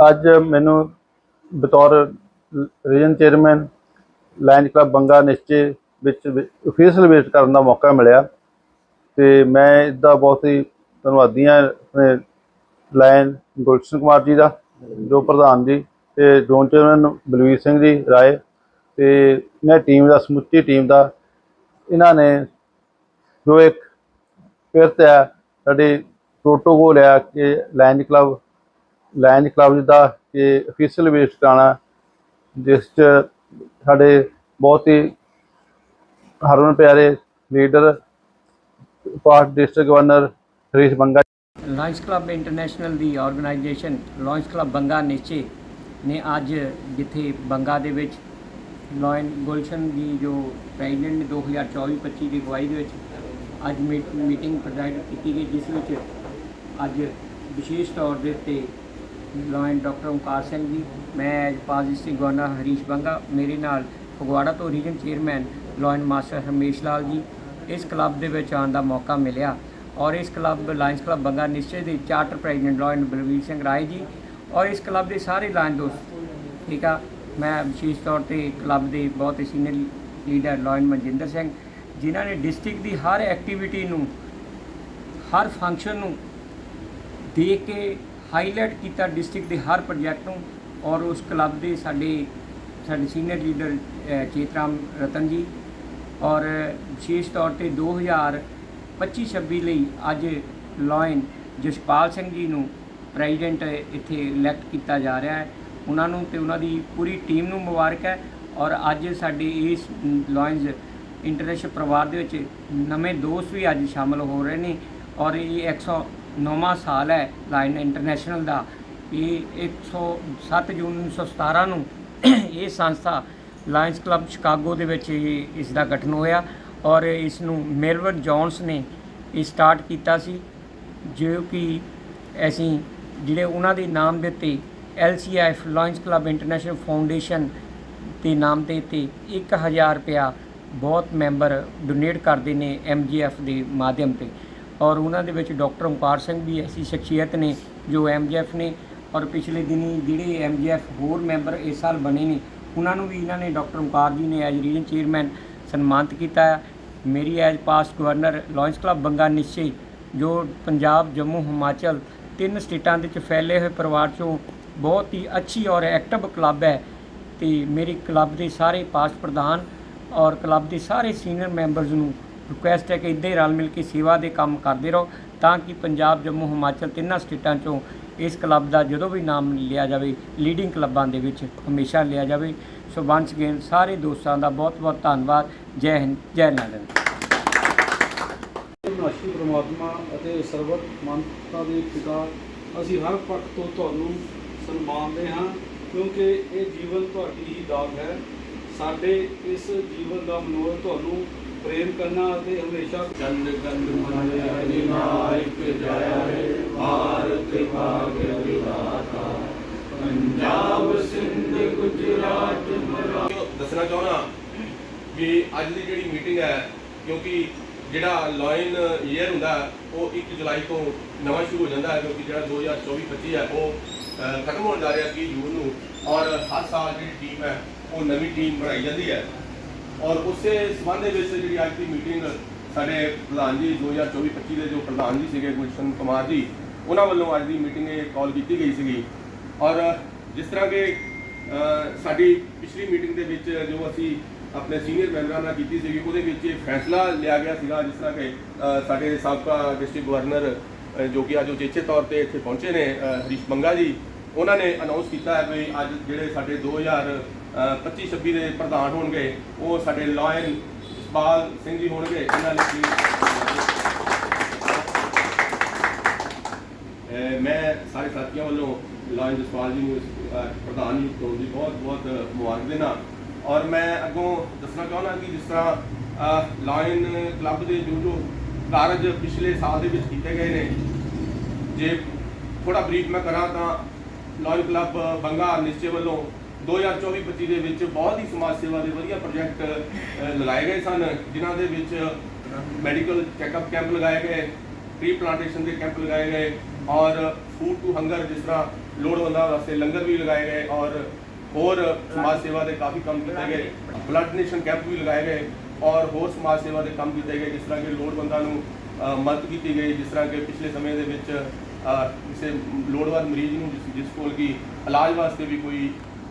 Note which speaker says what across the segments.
Speaker 1: ਅੱਜ ਮੈਨੂੰ ਬਤੌਰ region chairman Lions club Banga Nishchay ਵਿੱਚ ਅਫੀਸ਼ੀਅਲ ਵਿਜ਼ਿਟ ਕਰਨ ਦਾ ਮੌਕਾ ਮਿਲਿਆ ਤੇ ਮੈਂ ਇਸਦਾ ਬਹੁਤ ਹੀ ਧੰਨਵਾਦੀ ਹਾਂ ਆਪਣੇ ਲਾਇਨ ਗੁਲਸ਼ਨ ਕੁਮਾਰ ਜੀ ਦਾ, ਜੋ ਪ੍ਰਧਾਨ ਜੀ ਤੇ ਜ਼ੋਨ ਚੇਅਰਮੈਨ ਬਲਵੀਰ ਸਿੰਘ ਜੀ ਰਾਏ ਤੇ ਇਹਨਾਂ ਟੀਮ ਦਾ, ਸਮੁੱਚੀ ਟੀਮ ਦਾ, ਇਹਨਾਂ ਨੇ ਜੋ ਇੱਕ ਕਿਰਤ ਹੈ, ਸਾਡੀ ਪ੍ਰੋਟੋਕੋਲ ਹੈ ਕਿ ਲਾਇਨ ਕਲੱਬ ਲਾਇਨਜ਼ ਕਲੱਬ ਦਾ ਕਿ ਅਫੀਸ਼ੀਅਲ ਵਿਜ਼ਿਟ ਕਰਾਉਣਾ ਜਿਸ 'ਚ ਸਾਡੇ ਬਹੁਤ ਹੀ ਹਰਮਨ ਪਿਆਰੇ leader past district governor Harish Banga
Speaker 2: Lions club international ਦੀ organisation Lions club Banga Nishchay ਨੇ ਅੱਜ ਜਿੱਥੇ ਬੰਗਾ ਦੇ ਵਿੱਚ ਲਾਇਨ ਗੁਲਸ਼ਨ ਦੀ ਜੋ ਪ੍ਰੈਜ਼ੀਡੈਂਟ ਨੇ 2024-25 ਦੀ ਅਗਵਾਈ ਦੇ ਵਿੱਚ ਅੱਜ ਮੀਟ- ਮੀਟਿੰਗ ਪ੍ਰੋਵਾਈਡ ਕੀਤੀ ਗਈ, ਜਿਸ ਵਿੱਚ ਅੱਜ ਵਿਸ਼ੇਸ਼ ਤੌਰ ਦੇ ਉੱਤੇ ਲਾਇਨ ਡਾਕਟਰ ਓਮਕਾਰ ਸਿੰਘ ਜੀ, ਮੈਂ as past district governor Harish Banga, ਮੇਰੇ ਨਾਲ ਫਗਵਾੜਾ ਤੋਂ region chairman Lion master Harmesh Lal ji, ਇਸ ਕਲੱਬ ਦੇ ਵਿੱਚ ਆਉਣ ਦਾ ਮੌਕਾ ਮਿਲਿਆ ਔਰ ਇਸ club Lions club Banga Nishchay ਦੇ charter president Lion Balvir Singh Rai ji ਔਰ ਇਸ ਕਲੱਬ ਦੇ ਸਾਰੇ ਲਾਇਨ ਦੋਸਤ, ਠੀਕ ਆ? ਮੈਂ ਵਿਸ਼ੇਸ਼ ਤੌਰ ਤੇ ਕਲੱਬ ਦੇ ਬਹੁਤ senior leader Lion Manjinder Singh, ਜਿਨ੍ਹਾਂ ਨੇ ਡਿਸਟ੍ਰਿਕਟ ਦੀ ਹਰ ਐਕਟੀਵਿਟੀ ਨੂੰ, ਹਰ ਫੰਕਸ਼ਨ ਨੂੰ ਦੇਖ ਕੇ ਹਾਈਲਾਈਟ ਕੀਤਾ ਡਿਸਟ੍ਰਿਕਟ ਦੇ ਹਰ ਪ੍ਰੋਜੈਕਟ ਨੂੰ ਔਰ ਉਸ ਕਲੱਬ ਦੇ ਸਾਡੇ ਸਾਡੇ ਸੀਨੀਅਰ ਲੀਡਰ ਅ, ਚੇਤਰਾਮ ਰਤਨ ਜੀ ਔਰ ਵਿਸ਼ੇਸ਼ ਤੌਰ ਤੇ 2025-26 ਲਈ ਅੱਜ ਲਾਇਨ ਜਸਪਾਲ ਸਿੰਘ ਜੀ ਨੂੰ ਪ੍ਰੈਜ਼ੀਡੈਂਟ ਇੱਥੇ ਇਲੈਕਟ ਕੀਤਾ ਜਾ ਰਿਹਾ ਹੈ। ਉਹਨਾਂ ਨੂੰ ਤੇ ਉਹਨਾਂ ਦੀ ਪੂਰੀ ਟੀਮ ਨੂੰ ਮੁਬਾਰਕ ਹੈ ਔਰ ਅੱਜ ਸਾਡੇ ਇਸ ਲਾਇਨਜ਼ ਇੰਟਰਨੈਸ਼ਨਲ ਪਰਿਵਾਰ ਦੇ ਵਿੱਚ ਨਵੇਂ ਦੋਸਤ ਵੀ ਅੱਜ ਸ਼ਾਮਲ ਹੋ ਰਹੇ ਨੇ ਔਰ ਇਹ ਨੌਵਾਂ ਸਾਲ ਹੈ ਲਾਇਨ ਇੰਟਰਨੈਸ਼ਨਲ ਦਾ। ਇਹ 107 ਜੂਨ 1917 ਨੂੰ ਇਹ ਸੰਸਥਾ ਲਾਇਨਸ ਕਲੱਬ ਸ਼ਿਕਾਗੋ ਦੇ ਵਿੱਚ ਇਸ ਦਾ ਗਠਨ ਹੋਇਆ ਔਰ ਇਸ ਨੂੰ ਮੈਲਵਨ ਜੌਨਸ ਨੇ ਇਹ ਸਟਾਰਟ ਕੀਤਾ ਸੀ, ਜੋ ਕਿ ਅਸੀਂ ਜਿਹੜੇ ਉਹਨਾਂ ਦੇ ਨਾਮ ਦੇ ਉੱਤੇ LCF Lions club international foundation ਦੇ ਨਾਮ ਦੇ ਉੱਤੇ 1000 ਰੁਪਇਆ ਬਹੁਤ ਮੈਂਬਰ ਡੋਨੇਟ ਕਰਦੇ ਨੇ MGF ਦੇ ਮਾਧਿਅਮ ਤੇ। ਔਰ ਉਹਨਾਂ ਦੇ ਵਿੱਚ ਡਾਕਟਰ ਓਮਕਾਰ ਸਿੰਘ ਵੀ ਐਸੀ ਸ਼ਖਸੀਅਤ ਨੇ ਜੋ MGF ਨੇ ਔਰ ਪਿਛਲੇ ਦਿਨੀ ਜਿਹੜੇ MGF ਹੋਰ ਮੈਂਬਰ ਇਸ ਸਾਲ ਬਣੇ ਨੇ, ਉਹਨਾਂ ਨੂੰ ਵੀ ਇਹਨਾਂ ਨੇ ਡਾਕਟਰ ਓਮਕਾਰ ਜੀ ਨੇ ਐਜ ਰੀਜਨ ਚੇਅਰਮੈਨ ਸਨਮਾਨਿਤ ਕੀਤਾ ਹੈ। ਮੇਰੀ as past governor Lions club Banga Nishchay, ਜੋ ਪੰਜਾਬ, ਜੰਮੂ, ਹਿਮਾਚਲ ਤਿੰਨ ਸਟੇਟਾਂ ਦੇ ਵਿੱਚ ਫੈਲੇ ਹੋਏ ਪਰਿਵਾਰ ਚੋਂ ਬਹੁਤ ਹੀ ਅੱਛੀ ਔਰ ਐਕਟਿਵ ਕਲੱਬ ਹੈ ਤੇ ਮੇਰੀ ਕਲੱਬ ਦੇ ਸਾਰੇ ਪਾਸਟ ਪ੍ਰਧਾਨ ਔਰ ਕਲੱਬ ਦੇ ਸਾਰੇ ਸੀਨੀਅਰ ਮੈਂਬਰਸ ਨੂੰ ਰਿਕੁਐਸਟ ਹੈ ਕਿ ਇੱਦਾਂ ਹੀ ਰਲ ਮਿਲ ਕੇ ਸੇਵਾ ਦੇ ਕੰਮ ਕਰਦੇ ਰਹੋ ਤਾਂ ਕਿ ਪੰਜਾਬ, ਜੰਮੂ, ਹਿਮਾਚਲ ਤਿੰਨਾਂ ਸਟੇਟਾਂ ਚੋਂ ਇਸ ਕਲੱਬ ਦਾ ਜਦੋਂ ਵੀ ਨਾਮ ਲਿਆ ਜਾਵੇ ਲੀਡਿੰਗ ਕਲੱਬਾਂ ਦੇ ਵਿੱਚ ਹਮੇਸ਼ਾ ਲਿਆ ਜਾਵੇ। ਸੋ ਵਾਂਸ ਅਗੇਨ ਸਾਰੇ ਦੋਸਤਾਂ ਦਾ ਬਹੁਤ ਬਹੁਤ ਧੰਨਵਾਦ। ਜੈ ਹਿੰਦ, ਜੈ ਨਾਰਾਇਣ
Speaker 3: ਵਿਨਾਸ਼ੀ ਪ੍ਰਮਾਤਮਾ ਅਤੇ ਸਰਬਤ ਮੰਨਤਾ ਦੇ ਪਿਤਾ, ਅਸੀਂ ਹਰ ਪੱਖ ਤੋਂ ਤੁਹਾਨੂੰ ਸਨਮਾਨਦੇ ਹਾਂ, ਕਿਉਂਕਿ ਇਹ ਜੀਵਨ ਤੁਹਾਡੀ ਹੀ ਦਾਤ ਹੈ। ਸਾਡੇ ਇਸ ਜੀਵਨ ਦਾ ਮਨੋਰਥ ਤੁਹਾਨੂੰ ਪ੍ਰੇਮ ਕਰਨਾ ਅਤੇ ਹਮੇਸ਼ਾ ਚੰਦ ਗੰਦ ਮਨ ਅਧਿਨਾਇਕ ਜੈ ਭਾਰਤ ਭਾਗਯ ਵਿਧਾਤਾ ਪੰਜਾਬ ਸਿੰਧ ਗੁਜਰਾਤ
Speaker 4: ਦੱਸਣਾ ਚਾਹੁੰਦਾ ਵੀ ਅੱਜ ਦੀ ਜਿਹੜੀ ਮੀਟਿੰਗ ਹੈ, ਕਿਉਂਕਿ ਜਿਹੜਾ ਲਾਇਨ ਈਅਰ ਹੁੰਦਾ, ਉਹ 1 ਜੁਲਾਈ ਤੋਂ ਨਵਾਂ ਸ਼ੁਰੂ ਹੋ ਜਾਂਦਾ ਹੈ, ਕਿਉਂਕਿ ਜਿਹੜਾ 2024-25 ਹੈ, ਉਹ ਖਤਮ ਹੋਣ ਜਾ ਰਿਹਾ 30 ਜੂਨ ਨੂੰ। ਔਰ ਹਰ ਸਾਲ ਜਿਹੜੀ ਟੀਮ ਹੈ, ਉਹ ਨਵੀਂ ਟੀਮ ਬਣਾਈ ਜਾਂਦੀ ਹੈ। ਔਰ ਉਸੇ ਸੰਬੰਧ ਦੇ ਵਿੱਚ ਜਿਹੜੀ ਅੱਜ ਦੀ ਮੀਟਿੰਗ ਸਾਡੇ ਪ੍ਰਧਾਨ ਜੀ 2024-25 ਦੇ ਜੋ ਪ੍ਰਧਾਨ ਜੀ ਸੀਗੇ ਗੁਲਸ਼ਨ ਕੁਮਾਰ ਜੀ, ਉਹਨਾਂ ਵੱਲੋਂ ਅੱਜ ਦੀ ਮੀਟਿੰਗ ਇਹ ਕਾਲ ਕੀਤੀ ਗਈ ਸੀਗੀ। ਔਰ ਜਿਸ ਤਰ੍ਹਾਂ ਕਿ ਸਾਡੀ ਪਿਛਲੀ ਮੀਟਿੰਗ ਦੇ ਵਿੱਚ ਜੋ ਅਸੀਂ ਆਪਣੇ ਸੀਨੀਅਰ ਮੈਂਬਰਾਂ ਨਾਲ ਕੀਤੀ ਸੀਗੀ, ਉਹਦੇ ਵਿੱਚ ਇਹ ਫੈਸਲਾ ਲਿਆ ਗਿਆ ਸੀਗਾ ਜਿਸ ਤਰ੍ਹਾਂ ਕਿ ਸਾਡੇ ਸਾਬਕਾ ਡਿਸਟ੍ਰਿਕਟ ਗਵਰਨਰ ਜੋ ਕਿ ਅੱਜ ਉਚੇਚੇ ਤੌਰ ਤੇ ਇੱਥੇ ਪਹੁੰਚੇ ਨੇ ਹਰੀਸ਼ ਮੰਗਾ ਜੀ, ਉਹਨਾਂ ਨੇ ਅਨਾਉਂਸ ਕੀਤਾ ਹੈ ਵੀ ਅੱਜ ਜਿਹੜੇ ਸਾਡੇ 2025 26 ਦੇ ਪ੍ਰਧਾਨ ਹੋਣਗੇ, ਉਹ ਸਾਡੇ ਲਾਇਨ ਇਸਬਾਲ ਸਿੰਘ ਜੀ ਹੋਣਗੇ, ਇਹਨਾਂ ਨੇ ਮੈਂ ਸਾਰੇ ਸਾਥੀਆਂ ਵੱਲੋਂ ਲਾਇਨ ਜਸਪਾਲ ਜੀ ਨੂੰ ਪ੍ਰਧਾਨ ਜੀ ਤੋਂ ਦੀ ਬਹੁਤ ਬਹੁਤ ਮੁਬਾਰਕ ਦੇਣਾ ਔਰ ਮੈਂ ਅੱਗੋਂ ਦੱਸਣਾ ਚਾਹੁੰਦਾ ਕਿ ਜਿਸ ਤਰ੍ਹਾਂ ਲਾਇਨ ਕਲੱਬ ਦੇ ਜੋ ਜੋ ਕਾਰਜ ਪਿਛਲੇ ਸਾਲ ਦੇ ਵਿੱਚ ਕੀਤੇ ਗਏ ਨੇ, ਜੇ ਥੋੜਾ ਬਰੀਫ ਮੈਂ ਕਰਾਂ ਤਾਂ ਲਾਇਨ ਕਲੱਬ ਬੰਗਾ ਨਿਸ਼ਚੇ ਵੱਲੋਂ 2024-25 ਦੇ ਵਿੱਚ ਬਹੁਤ ਹੀ ਸਮਾਜ ਸੇਵਾ ਦੇ ਵਧੀਆ ਪ੍ਰੋਜੈਕਟ ਲਗਾਏ ਗਏ ਸਨ, ਜਿਨ੍ਹਾਂ ਦੇ ਵਿੱਚ ਮੈਡੀਕਲ ਚੈੱਕਅਪ ਕੈਂਪ ਲਗਾਏ ਗਏ ਟ੍ਰੀ ਪਲਾਂਟੇਸ਼ਨ ਦੇ ਕੈਂਪ ਲਗਾਏ ਗਏ ਔਰ ਫੂਡ ਟੂ ਹੰਗਰ ਜਿਸ ਤਰ੍ਹਾਂ ਲੋੜਵੰਦਾਂ ਵਾਸਤੇ ਲੰਗਰ ਵੀ ਲਗਾਏ ਗਏ ਔਰ ਹੋਰ ਸਮਾਜ ਸੇਵਾ ਦੇ ਕਾਫੀ ਕੰਮ ਕੀਤੇ ਗਏ ਬਲੱਡ ਡੋਨੇਸ਼ਨ ਕੈਂਪ ਵੀ ਲਗਾਏ ਗਏ ਔਰ ਹੋਰ ਸਮਾਜ ਸੇਵਾ ਦੇ ਕੰਮ ਕੀਤੇ ਗਏ, ਜਿਸ ਤਰ੍ਹਾਂ ਕਿ ਲੋੜਵੰਦਾਂ ਨੂੰ ਮਦਦ ਕੀਤੀ ਗਈ, ਜਿਸ ਤਰ੍ਹਾਂ ਕਿ ਪਿਛਲੇ ਸਮੇਂ ਦੇ ਵਿੱਚ ਕਿਸੇ ਲੋੜਵੰਦ ਮਰੀਜ਼ ਨੂੰ ਜਿਸ ਜਿਸ ਕੋਲ ਕੀ ਇਲਾਜ ਵਾਸਤੇ ਵੀ ਕੋਈ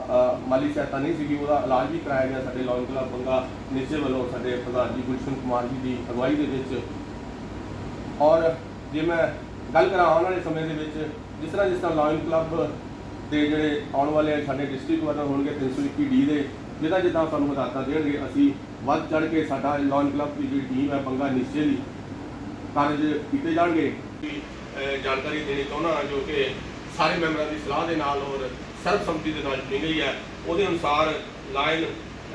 Speaker 4: ਮਾਲੀ ਸਹਾਇਤਾ ਨਹੀਂ ਸੀਗੀ, ਉਹਦਾ ਇਲਾਜ ਵੀ ਕਰਾਇਆ ਗਿਆ ਸਾਡੇ ਲਾਇਨ ਕਲੱਬ ਬੰਗਾ ਨਿਸ਼ਚੇ ਵੱਲੋਂ ਸਾਡੇ ਪ੍ਰਧਾਨ ਜੀ ਗੁਲਸ਼ਨ ਕੁਮਾਰ ਜੀ ਦੀ ਅਗਵਾਈ ਦੇ ਵਿੱਚ। ਔਰ ਜੇ ਮੈਂ ਗੱਲ ਕਰਾਂ ਆਉਣ ਵਾਲੇ ਸਮੇਂ ਦੇ ਵਿੱਚ, ਜਿਸ ਤਰ੍ਹਾਂ ਜਿਸ ਤਰ੍ਹਾਂ ਲਾਇਨ ਕਲੱਬ ਦੇ ਜਿਹੜੇ ਆਉਣ ਵਾਲੇ ਸਾਡੇ ਡਿਸਟ੍ਰਿਕਟ ਗਵਰਨਰ ਹੋਣਗੇ 321 ਡੀ ਦੇ ਜਿੱਦਾਂ ਜਿੱਦਾਂ ਸਾਨੂੰ ਹਦਾਇਤਾਂ ਦੇਣਗੇ, ਅਸੀਂ ਵੱਧ ਚੜ ਕੇ ਸਾਡਾ ਲਾਇਨ ਕਲੱਬ ਦੀ ਜਿਹੜੀ ਟੀਮ ਹੈ ਬੰਗਾ ਨਿਸ਼ਚੇ ਦੀ ਕਾਰਜ ਕੀਤੇ ਜਾਣਗੇ। ਜਾਣਕਾਰੀ ਦੇਣੀ ਚਾਹੁੰਦਾ ਜੋ ਕਿ ਸਾਰੇ ਮੈਂਬਰਾਂ ਦੀ ਸਲਾਹ ਦੇ ਨਾਲ ਔਰ ਸਰਬਸੰਮਤੀ ਦੇ ਨਾਲ ਚੁਣੀ ਗਈ ਹੈ। ਉਹਦੇ ਅਨੁਸਾਰ ਲਾਇਨ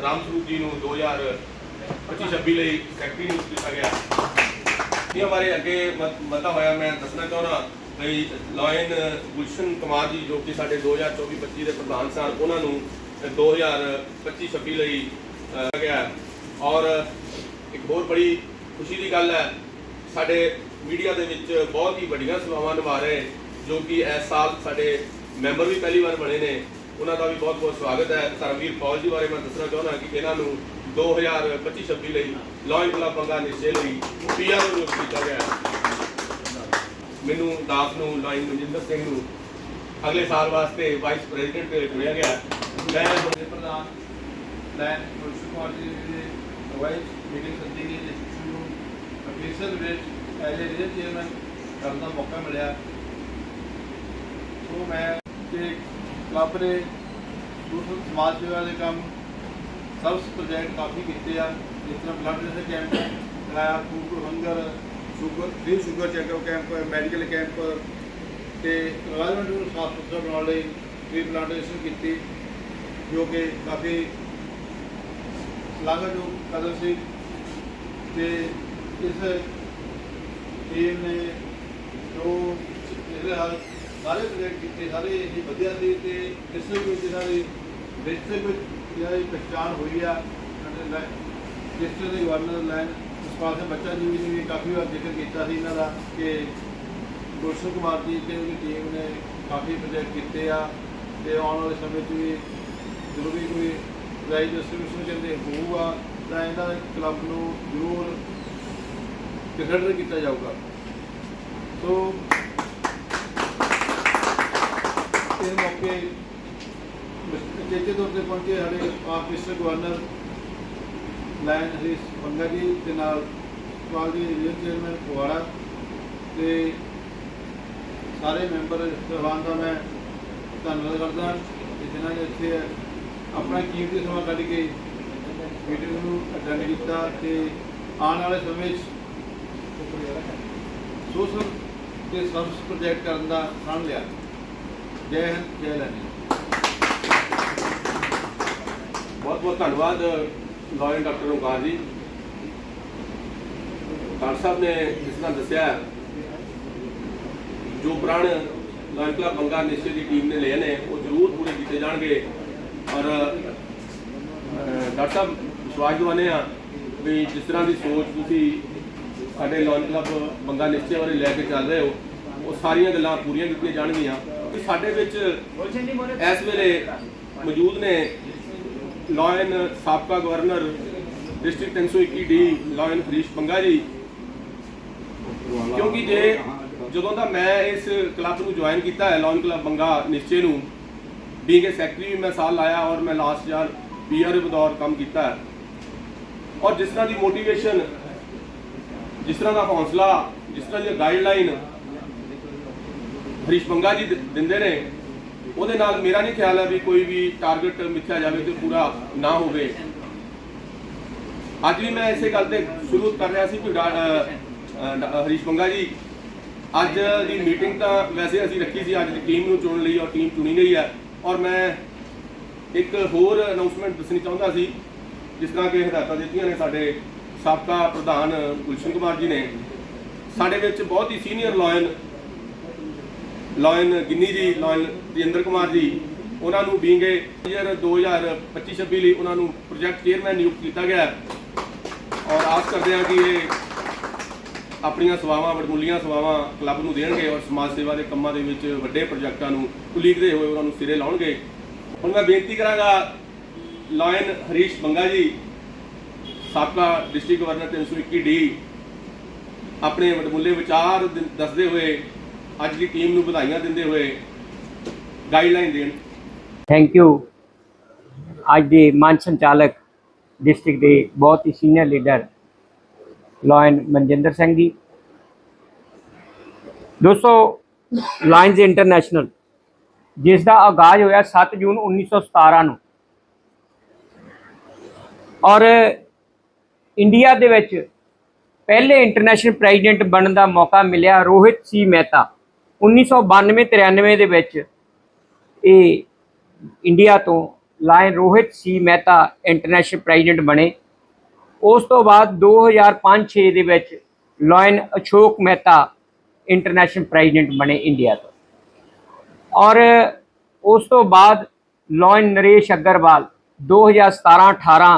Speaker 4: ਰਾਮ ਸਰੂਪ ਜੀ ਨੂੰ 2025-26 ਲਈ ਸੈਕਟਰੀ ਨਿਯੁਕਤ ਕੀਤਾ ਗਿਆ। ਇਹ ਬਾਰੇ ਅੱਗੇ ਮਤਾ ਹੋਇਆ, ਮੈਂ ਦੱਸਣਾ ਚਾਹੁੰਦਾ ਵੀ ਲਾਇਨ ਗੁਲਸ਼ਨ ਕੁਮਾਰ ਜੀ ਜੋ ਕਿ ਸਾਡੇ 2024-25 ਦੇ ਪ੍ਰਧਾਨ ਸਨ, ਉਹਨਾਂ ਨੂੰ 2025-26 ਲਈ ਗਿਆ। ਔਰ ਇੱਕ ਹੋਰ ਬੜੀ ਖੁਸ਼ੀ ਦੀ ਗੱਲ ਹੈ, ਸਾਡੇ ਮੀਡੀਆ ਦੇ ਵਿੱਚ ਬਹੁਤ ਹੀ ਵੱਡੀਆਂ ਸੇਵਾਵਾਂ ਨਿਭਾ ਰਹੇ ਜੋ ਕਿ ਇਸ ਸਾਲ ਸਾਡੇ ਮੈਂਬਰ ਵੀ ਪਹਿਲੀ ਵਾਰ ਬਣੇ ਨੇ। ਉਹਨਾਂ ਦਾ ਵੀ ਬਹੁਤ ਬਹੁਤ ਸਵਾਗਤ ਹੈ। ਧਰਮਵੀਰ ਫੌਜ ਜੀ ਬਾਰੇ ਮੈਂ ਦੱਸਣਾ ਚਾਹੁੰਦਾ ਕਿ ਇਹਨਾਂ ਨੂੰ 2025-26 ਲਈ ਲਾਇਨ ਕਲੱਬ ਬੰਗਾ ਨਿਸ਼ਚੇ ਲਈ ਪੀਆਰ ਨਿਯੁਕਤ ਕੀਤਾ ਗਿਆ ਮੈਨੂੰ ਦਾਸ ਨੂੰ ਲਾਇਨ ਮਨਜਿੰਦਰ ਸਿੰਘ ਨੂੰ ਅਗਲੇ ਸਾਲ ਵਾਸਤੇ ਵਾਈਸ ਪ੍ਰੈਜ਼ੀਡੈਂਟ ਚੁਣਿਆ ਗਿਆ ਮੈਂ
Speaker 1: ਦੇ ਪ੍ਰਧਾਨ ਲੈਨ ਗੁਲਸ਼ਨ ਕੁਮਾਰ ਦੇ ਅਗਵਾਈ ਮੀਟਿੰਗ ਸੱਦੀ ਗਈ ਜਿਸ ਨੂੰ ਅਫੀਸਰ ਵਿੱਚ ਐਜ਼ ਏ ਰੀਜਨ ਚੇਅਰਮੈਨ ਕਰਨ ਦਾ ਮੌਕਾ ਮਿਲਿਆ। ਸੋ ਮੈਂ ਤੇ ਕਲੱਬ ਦੇ ਦੂਸਰੇ ਸਮਾਜ ਸੇਵਾ ਦੇ ਕੰਮ, ਸਭ ਪ੍ਰੋਜੈਕਟ ਕਾਫੀ ਕੀਤੇ ਆ। ਜਿਸ ਤਰ੍ਹਾਂ ਬਲੱਡ ਡੋਨੇਸ਼ਨ ਕੈਂਪ ਕਰਾਇਆ food hunger sugar free sugar checkup camp medical camp ਤੇ ਇਨਵਾਇਰਨਮੈਂਟ ਨੂੰ ਸਾਫ਼ ਸੁਥਰਾ ਬਣਾਉਣ ਲਈ ਟ੍ਰੀ ਪਲਾਂਟੇਸ਼ਨ ਕੀਤੀ, ਜੋ ਕਿ ਕਾਫੀ ਲਾਗਤਯੋਗ ਕਦਮ ਸੀ। ਤੇ ਇਸ ਟੀਮ ਨੇ ਜੋ ਇਹਦੇ ਹਾਲ ਸਾਰੇ ਪ੍ਰੋਜੈਕਟ ਕੀਤੇ, ਸਾਰੇ ਇਹ ਵਧੀਆ ਸੀ ਤੇ ਇਸ ਵਿੱਚ ਜਿਹੜਾ ਦੀ ਡਿਸਟ੍ਰਿਕਟ ਵਿੱਚ ਜਿਹੜੀ ਪਛਾਣ ਹੋਈ ਆ ਡਿਸਟ੍ਰਿਕਟ ਦੇ ਗਵਰਨਰ ਲਾਈਨ ਸਪਾਲ ਸਿੰਘ ਬੱਚਾ ਜੀ ਨੇ ਵੀ ਕਾਫੀ ਵਾਰ ਜ਼ਿਕਰ ਕੀਤਾ ਸੀ ਇਹਨਾਂ ਦਾ ਕਿ ਗੁਲਸ਼ਨ ਕੁਮਾਰ ਜੀ ਤੇ ਉਹਦੀ ਟੀਮ ਨੇ ਕਾਫੀ ਪ੍ਰੋਜੈਕਟ ਕੀਤੇ ਆ ਤੇ ਆਉਣ ਵਾਲੇ ਸਮੇਂ 'ਚ ਵੀ ਜਦੋਂ ਵੀ ਕੋਈ ਪ੍ਰਾਈਜ਼ ਡਿਸਟ੍ਰੀਬਿਊਸ਼ਨ ਕਹਿੰਦੇ ਹੋਊਗਾ, ਤਾਂ ਇਹਨਾਂ ਦੇ ਕਲੱਬ ਨੂੰ ਜ਼ਰੂਰ ਕੰਸੀਡਰ ਕੀਤਾ ਜਾਊਗਾ। ਸੋ ਇਸ ਮੌਕੇ ਚੇਚੇ ਤੌਰ ਤੇ ਪਹੁੰਚੇ ਸਾਡੇ ਆਪ ਮਿਸਟਰ ਗਵਰਨਰ ਲਾਇਨ ਹਰੀਸ਼ ਪੰਗਾ ਜੀ ਦੇ ਨਾਲ ਸਵਾਲ ਦੀ ਰੀਜਨ ਚੇਅਰਮੈਨ ਫਗਵਾੜਾ ਤੇ ਸਾਰੇ ਮੈਂਬਰ ਸਭਾਨ ਦਾ ਮੈਂ ਧੰਨਵਾਦ ਕਰਦਾ ਕਿ ਜਿਨ੍ਹਾਂ ਨੇ ਇੱਥੇ ਆਪਣਾ ਕੀਮਤੀ ਸਮਾਂ ਕੱਢ ਕੇ ਮੀਟਿੰਗ ਨੂੰ ਅਟੈਂਡ ਕੀਤਾ ਤੇ ਆਉਣ ਵਾਲੇ ਸਮੇਂ 'ਚ ਸੋਸ਼ਲ ਤੇ ਸਰਵਿਸ ਪ੍ਰੋਜੈਕਟ ਕਰਨ ਦਾ ਪ੍ਰਣ ਲਿਆ। ਜੈ ਹਿੰਦ, ਜੈ ਲਾਨੀ
Speaker 4: ਬਹੁਤ ਬਹੁਤ ਧੰਨਵਾਦ, ਲਾਇਨ ਡਾਕਟਰ ਓਕਾਰ ਜੀ। ਡਾਕਟਰ ਸਾਹਿਬ ਨੇ ਜਿਸ ਤਰ੍ਹਾਂ ਦੱਸਿਆ, ਜੋ ਪ੍ਰਣ ਲਾਇਨ ਕਲੱਬ ਬੰਗਾ ਨਿਸ਼ਚੇ ਦੀ ਟੀਮ ਨੇ ਲਏ ਨੇ, ਉਹ ਜ਼ਰੂਰ ਪੂਰੇ ਕੀਤੇ ਜਾਣਗੇ। ਔਰ ਡਾਕਟਰ ਸਾਹਿਬ, ਵਿਸ਼ਵਾਸ ਦਿਵਾਉਂਦੇ ਆ ਵੀ ਜਿਸ ਤਰ੍ਹਾਂ ਦੀ ਸੋਚ ਤੁਸੀਂ ਸਾਡੇ ਲਾਇਨ ਕਲੱਬ ਬੰਗਾ ਨਿਸ਼ਚੇ ਬਾਰੇ ਲੈ ਕੇ ਚੱਲ ਰਹੇ ਹੋ, ਉਹ ਸਾਰੀਆਂ ਗੱਲਾਂ ਪੂਰੀਆਂ ਕੀਤੀਆਂ ਜਾਣਗੀਆਂ। ਕਿ ਸਾਡੇ ਵਿੱਚ ਇਸ ਵੇਲੇ ਮੌਜੂਦ ਨੇ ਲਾਇਨ ਸਾਬਕਾ governor district 321 D Lion Harish Banga ji. ਕਿਉਂਕਿ ਜੇ ਜਦੋਂ ਦਾ ਮੈਂ ਇਸ ਕਲੱਬ ਨੂੰ ਜੁਆਇਨ ਕੀਤਾ ਹੈ ਲਾਇਨ ਕਲੱਬ ਬੰਗਾ ਨਿਸ਼ਚੇ ਨੂੰ ਬੀਂਗ ਸੈਕਟਰੀ ਵੀ ਮੈਂ ਸਾਲ ਲਾਇਆ ਔਰ ਮੈਂ ਲਾਸਟ ਯਾਰ ਪੀਆਰ ਬਦੌਰ ਕੰਮ ਕੀਤਾ ਹੈ। ਔਰ ਜਿਸ ਤਰ੍ਹਾਂ ਦੀ ਮੋਟੀਵੇਸ਼ਨ ਜਿਸ ਤਰ੍ਹਾਂ ਦਾ ਹੌਸਲਾ ਜਿਸ ਤਰ੍ਹਾਂ ਦੀ ਗਾਈਡਲਾਈਨ ਹਰੀਸ਼ ਬੰਗਾ ਜੀ ਦਿੰਦੇ ਨੇ। ਉਹਦੇ ਨਾਲ ਮੇਰਾ ਨਹੀਂ ਖਿਆਲ ਹੈ ਵੀ ਕੋਈ ਵੀ ਟਾਰਗੇਟ ਮਿੱਥਿਆ ਜਾਵੇ ਤੇ ਪੂਰਾ ਨਾ ਹੋਵੇ। ਅੱਜ ਵੀ ਮੈਂ ਇਸੇ ਗੱਲ ਤੇ ਸ਼ੁਰੂ ਕਰ ਰਿਹਾ ਸੀ ਕਿ ਡਾ- ਹਰੀਸ਼ ਬੰਗਾ ਜੀ, ਅੱਜ ਦੀ ਮੀਟਿੰਗ ਤਾਂ ਵੈਸੇ ਅਸੀਂ ਰੱਖੀ ਸੀ, ਅੱਜ ਦੀ ਟੀਮ ਨੂੰ ਚੁਣ ਲਈ ਔਰ ਟੀਮ ਚੁਣੀ ਗਈ ਹੈ। ਔਰ ਮੈਂ ਇੱਕ ਹੋਰ ਅਨਾਉਂਸਮੈਂਟ ਦੱਸਣੀ ਚਾਹੁੰਦਾ ਸੀ, ਜਿਸ ਤਰ੍ਹਾਂ ਕਿ ਹਦਾਇਤਾਂ ਦਿੱਤੀਆਂ ਨੇ ਸਾਡੇ ਸਾਬਕਾ ਪ੍ਰਧਾਨ ਗੁਲਸ਼ਨ ਕੁਮਾਰ ਜੀ ਨੇ। ਸਾਡੇ ਵਿੱਚ ਬਹੁਤ ਹੀ senior Lion Lion Ginny ji, Lion Rajinder Kumar ji, ਉਹਨਾਂ ਨੂੰ ਬੀਂਗੇ ਈਅਰ 2025-26 ਲਈ ਉਹਨਾਂ ਨੂੰ ਪ੍ਰੋਜੈਕਟ ਚੇਅਰਮੈਨ ਨਿਯੁਕਤ ਕੀਤਾ ਗਿਆ ਔਰ ਆਸ ਕਰਦੇ ਹਾਂ ਕਿ ਇਹ ਆਪਣੀਆਂ ਸੇਵਾਵਾਂ, ਵਡਮੁੱਲੀਆਂ ਸੇਵਾਵਾਂ ਕਲੱਬ ਨੂੰ ਦੇਣਗੇ ਔਰ ਸਮਾਜ ਸੇਵਾ ਦੇ ਕੰਮਾਂ ਦੇ ਵਿੱਚ ਵੱਡੇ ਪ੍ਰੋਜੈਕਟਾਂ ਨੂੰ ਉਲੀਕਦੇ ਹੋਏ ਉਹਨਾਂ ਨੂੰ ਸਿਰੇ ਲਾਉਣਗੇ। ਹੁਣ ਮੈਂ ਬੇਨਤੀ ਕਰਾਂਗਾ ਲਾਇਨ ਹਰੀਸ਼ ਬੰਗਾ ਜੀ, ਸਾਬਕਾ ਡਿਸਟ੍ਰਿਕਟ ਗਵਰਨਰ 321 ਡੀ, ਆਪਣੇ ਵਡਮੁੱਲੇ ਵਿਚਾਰ ਦ- ਦੱਸਦੇ ਹੋਏ ਅੱਜ ਦੀ ਟੀਮ ਨੂੰ ਵਧਾਈਆਂ ਦਿੰਦੇ ਹੋਏ ਗਾਈਡਲਾਈਨ ਦੇਣ।
Speaker 5: ਥੈਂਕ ਯੂ ਅੱਜ ਦੇ ਮਾਨ ਸੰਚਾਲਕ ਡਿਸਟ੍ਰਿਕਟ ਦੇ ਬਹੁਤ ਹੀ senior leader Lion Manjinder Singh ji. ਦੋਸਤੋ ਲਾਇਨਸ ਇੰਟਰਨੈਸ਼ਨਲ ਜਿਸ ਦਾ ਆਗਾਜ਼ ਹੋਇਆ 7 ਜੂਨ 1917 ਨੂੰ। ਔਰ ਇੰਡੀਆ ਦੇ ਵਿੱਚ ਪਹਿਲੇ ਇੰਟਰਨੈਸ਼ਨਲ ਪ੍ਰੈਜ਼ੀਡੈਂਟ ਬਣਨ ਦਾ ਮੌਕਾ ਮਿਲਿਆ ਰੋਹਿਤ ਸੀ ਮਹਿਤਾ। 1992-93 ਦੇ ਵਿੱਚ ਇਹ ਇੰਡੀਆ ਤੋਂ Lion Rohit C Mehta international president ਬਣੇ। ਉਸ ਤੋਂ ਬਾਅਦ 2005-6 ਦੇ ਵਿੱਚ Lion Ashok Mehta international president ਬਣੇ ਇੰਡੀਆ ਤੋਂ। ਔਰ ਉਸ ਤੋਂ ਬਾਅਦ ਲਾਇਨ ਨਰੇਸ਼ ਅਗਰਵਾਲ 2017-18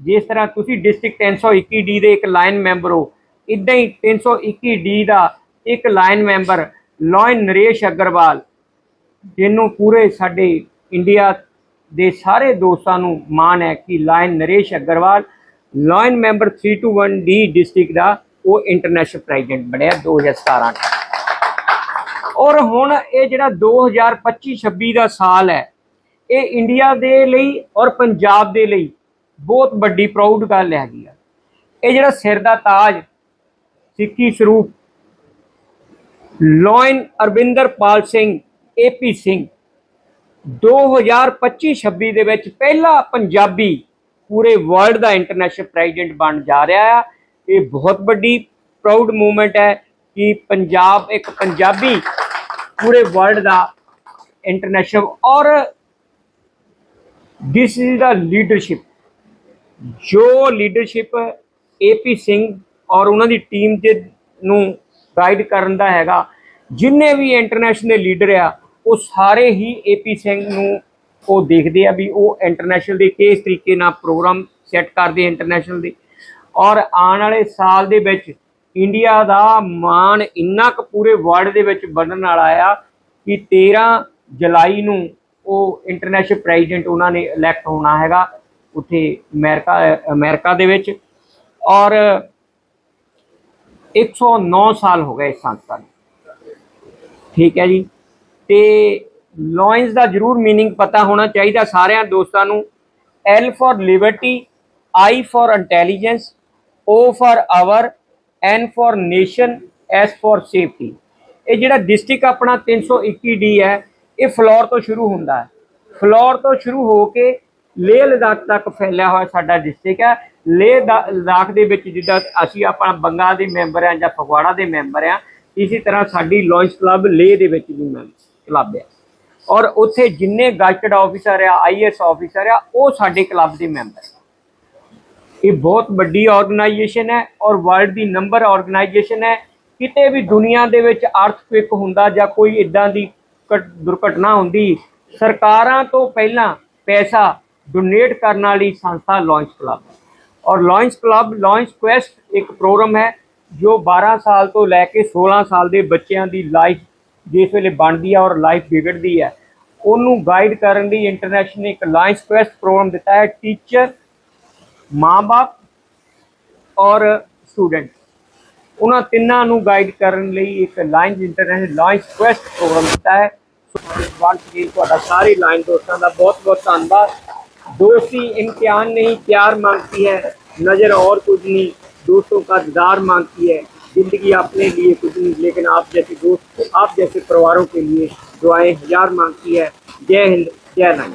Speaker 5: ਜਿਸ ਤਰ੍ਹਾਂ ਤੁਸੀਂ ਡਿਸਟ੍ਰਿਕਟ 321 ਡੀ ਦੇ ਇੱਕ ਲਾਈਨ ਮੈਂਬਰ ਹੋ, ਇਦਾਂ ਹੀ 321 ਡੀ ਦਾ ਇੱਕ Lion member Lion Naresh Agarwal, ਜਿਹਨੂੰ ਪੂਰੇ ਸਾਡੇ ਇੰਡੀਆ ਦੇ ਸਾਰੇ ਦੋਸਤਾਂ ਨੂੰ ਮਾਣ ਹੈ ਕਿ Lion Naresh Agarwal Lion member 321 D district ਦਾ ਉਹ ਇੰਟਰਨੈਸ਼ਨਲ ਪ੍ਰੈਜ਼ੀਡੈਂਟ ਬਣਿਆ 2017 ਚ। ਔਰ ਹੁਣ ਇਹ ਜਿਹੜਾ 2025-26 ਦਾ ਸਾਲ ਹੈ, ਇਹ ਇੰਡੀਆ ਦੇ ਲਈ ਔਰ ਪੰਜਾਬ ਦੇ ਲਈ ਬਹੁਤ ਵੱਡੀ ਪ੍ਰਾਊਡ ਗੱਲ ਹੈਗੀ ਆ। ਇਹ ਜਿਹੜਾ ਸਿਰ ਦਾ ਤਾਜ, ਸਿੱਖੀ ਸਰੂਪ ਲੋਇਨ ਅਰਵਿੰਦਰ ਪਾਲ ਸਿੰਘ ਏਪੀ ਸਿੰਘ। 2025-26 ਦੇ ਵਿੱਚ ਪਹਿਲਾ ਪੰਜਾਬੀ ਪੂਰੇ ਵਰਲਡ ਦਾ ਇੰਟਰਨੈਸ਼ਨਲ ਪ੍ਰੈਜ਼ੀਡੈਂਟ ਬਣ ਜਾ ਰਿਹਾ ਆ। ਇਹ ਬਹੁਤ ਵੱਡੀ ਪ੍ਰਾਊਡ ਮੂਵਮੈਂਟ ਹੈ ਕਿ ਪੰਜਾਬ ਇੱਕ ਪੰਜਾਬੀ ਪੂਰੇ ਵਰਲਡ ਦਾ ਇੰਟਰਨੈਸ਼ਨਲ ਔਰ ਦਿਸ ਇਜ਼ ਦਾ ਲੀਡਰਸ਼ਿਪ ਜੋ ਲੀਡਰਸ਼ਿਪ ਏਪੀ ਸਿੰਘ ਔਰ ਉਹਨਾਂ ਦੀ ਟੀਮ ਦੇ ਨੂੰ ਗਾਈਡ ਕਰਨ ਦਾ ਹੈਗਾ। ਜਿੰਨੇ ਵੀ ਇੰਟਰਨੈਸ਼ਨਲ ਲੀਡਰ ਆ, ਉਹ ਸਾਰੇ ਹੀ ਏਪੀ ਸਿੰਘ ਨੂੰ ਉਹ ਦੇਖਦੇ ਆ ਵੀ ਉਹ ਇੰਟਰਨੈਸ਼ਨਲ ਦੇ ਕਿਸ ਤਰੀਕੇ ਨਾਲ ਪ੍ਰੋਗਰਾਮ ਸੈੱਟ ਕਰਦੇ ਇੰਟਰਨੈਸ਼ਨਲ ਦੇ। ਔਰ ਆਉਣ ਵਾਲੇ ਸਾਲ ਦੇ ਵਿੱਚ ਇੰਡੀਆ ਦਾ ਮਾਣ ਇੰਨਾ ਕੁ ਪੂਰੇ ਵਰਲਡ ਦੇ ਵਿੱਚ ਬਣਨ ਵਾਲਾ ਆ ਕਿ 13 ਜੁਲਾਈ ਨੂੰ ਉਹ ਇੰਟਰਨੈਸ਼ਨਲ ਪ੍ਰੈਜ਼ੀਡੈਂਟ ਉਹਨਾਂ ਨੇ ਇਲੈਕਟ ਹੋਣਾ ਹੈਗਾ ਉੱਥੇ ਅਮਰੀਕਾ ਅਮਰੀਕਾ ਦੇ ਵਿੱਚ। ਔਰ 109 ਸਾਲ ਹੋ ਗਏ ਇਸ ਸੰਸਥਾ ਨੂੰ। ਠੀਕ ਹੈ ਜੀ? ਤੇ ਲਾਇੰਸ ਦਾ ਜ਼ਰੂਰ मीनिंग ਪਤਾ ਹੋਣਾ ਚਾਹੀਦਾ ਸਾਰਿਆਂ ਦੋਸਤਾਂ ਨੂੰ। L for liberty I for intelligence O for our N for nation S for safety ਇਹ ਜਿਹੜਾ ਡਿਸਟ੍ਰਿਕਟ ਆਪਣਾ 321 ਡੀ ਹੈ, ਇਹ ਫਲੋਰ ਤੋਂ ਸ਼ੁਰੂ ਹੁੰਦਾ ਹੈ। ਫਲੋਰ ਤੋਂ ਸ਼ੁਰੂ ਹੋ ਕੇ ਲੇਹ ਲਦਾਖ ਤੱਕ ਫੈਲਿਆ ਹੋਇਆ ਸਾਡਾ ਡਿਸਟ੍ਰਿਕਟ ਹੈ। ਲੇਹ ਦਾ- ਲਦਾਖ ਦੇ ਵਿੱਚ ਜਿੱਦਾਂ ਅਸੀਂ ਆਪਣਾ ਬੰਗਾ ਦੇ ਮੈਂਬਰ ਆ ਜਾਂ ਫਗਵਾੜਾ ਦੇ ਮੈਂਬਰ ਆ ਇਸੇ ਤਰ੍ਹਾਂ ਸਾਡੀ ਲਾਂਚ ਕਲੱਬ ਲੇਹ ਦੇ ਵਿੱਚ ਵੀ ਮੈਂਬਰ ਕਲੱਬ ਹੈ। ਔਰ ਉੱਥੇ ਜਿੰਨੇ ਗਾਈਡਡ ਆਫੀਸਰ ਆ ਆਈਐਸ ਆਫੀਸਰ ਆ, ਉਹ ਸਾਡੇ ਕਲੱਬ ਦੇ ਮੈਂਬਰ ਇਹ ਬਹੁਤ ਵੱਡੀ ਆਰਗੇਨਾਈਜੇਸ਼ਨ ਹੈ ਔਰ ਵਰਲਡ ਦੀ ਨੰਬਰ ਆਰਗੇਨਾਈਜੇਸ਼ਨ ਹੈ। ਕਿਤੇ ਵੀ ਦੁਨੀਆ ਦੇ ਵਿੱਚ ਅਰਥਕੁਇਕ ਹੁੰਦਾ ਜਾਂ ਕੋਈ ਇਦਾਂ ਦੀ ਘਟ- ਦੁਰਘਟਨਾ ਹੁੰਦੀ, ਸਰਕਾਰਾਂ ਤੋਂ ਪਹਿਲਾਂ ਪੈਸਾ ਡੋਨੇਟ ਕਰਨ ਵਾਲੀ ਸੰਸਥਾ ਲਾਂਚ ਕਲੱਬ ਔਰ ਲਾਂਚ ਕਲੱਬ ਲਾਂਚ ਕੁਐਸਟ ਇੱਕ ਪ੍ਰੋਗਰਾਮ ਹੈ, ਜੋ 12 ਸਾਲ ਤੋਂ ਲੈ ਕੇ 16 ਸਾਲ ਦੇ ਬੱਚਿਆਂ ਦੀ ਲਾਈਫ ਜਿਸ ਵੇਲੇ ਬਣਦੀ ਹੈ ਔਰ ਲਾਈਫ ਵਿਗੜਦੀ ਹੈ ਉਹਨੂੰ ਗਾਈਡ ਕਰਨ ਲਈ ਇੰਟਰਨੈਸ਼ਨਲ ਇੱਕ ਲਾਂਚ ਕੁਐਸਟ ਪ੍ਰੋਗਰਾਮ ਦਿੱਤਾ ਹੈ ਟੀਚਰ ਮਾਂ-ਬਾਪ ਔਰ ਸਟੂਡੈਂਟ ਉਹਨਾਂ ਤਿੰਨਾਂ ਨੂੰ ਗਾਈਡ ਕਰਨ ਲਈ ਇੱਕ Lions international Lions Quest programme ਦਿੱਤਾ ਹੈ। ਵਾਂਸ ਅਗੇਨ ਤੁਹਾਡਾ ਸਾਰੇ ਲਾਈਨ ਦੋਸਤਾਂ ਦਾ ਬਹੁਤ ਬਹੁਤ ਧੰਨਵਾਦ। दोस्ती इम्तिहान नहीं, प्यार मांगती है, नज़र और कुछ नहीं, दोस्तों का दार मांगती है, ज़िंदगी अपने लिए कुछ नहीं, लेकिन आप जैसे दोस्त, आप जैसे परिवारों के लिए दुआएँ हज़ार मांगती है, जय हिंद, जय लाइन